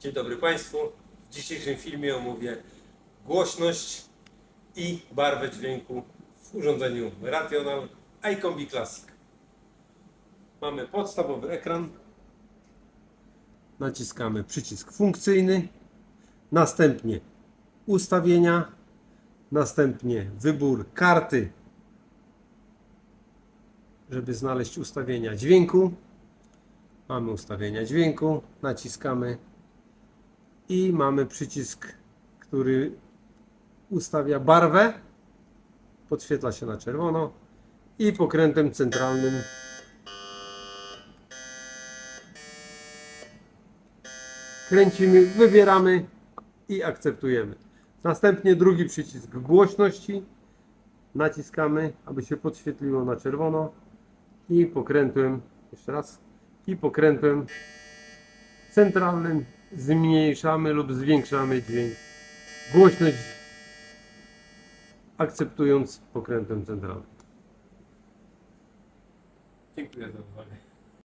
Dzień dobry Państwu. W dzisiejszym filmie omówię głośność i barwę dźwięku w urządzeniu Rational iCombi Classic. Mamy podstawowy ekran. Naciskamy przycisk funkcyjny. Następnie ustawienia. Następnie wybór karty, żeby znaleźć ustawienia dźwięku. Mamy ustawienia dźwięku. Naciskamy i mamy przycisk, który ustawia barwę. Podświetla się na czerwono i pokrętem centralnym kręcimy, wybieramy i akceptujemy. Następnie drugi przycisk głośności. Naciskamy, aby się podświetliło na czerwono i pokrętłem, jeszcze raz, i pokrętłem centralnym zmniejszamy lub zwiększamy dźwięk, głośność, akceptując pokrętem centralnym. Dziękuję za uwagę.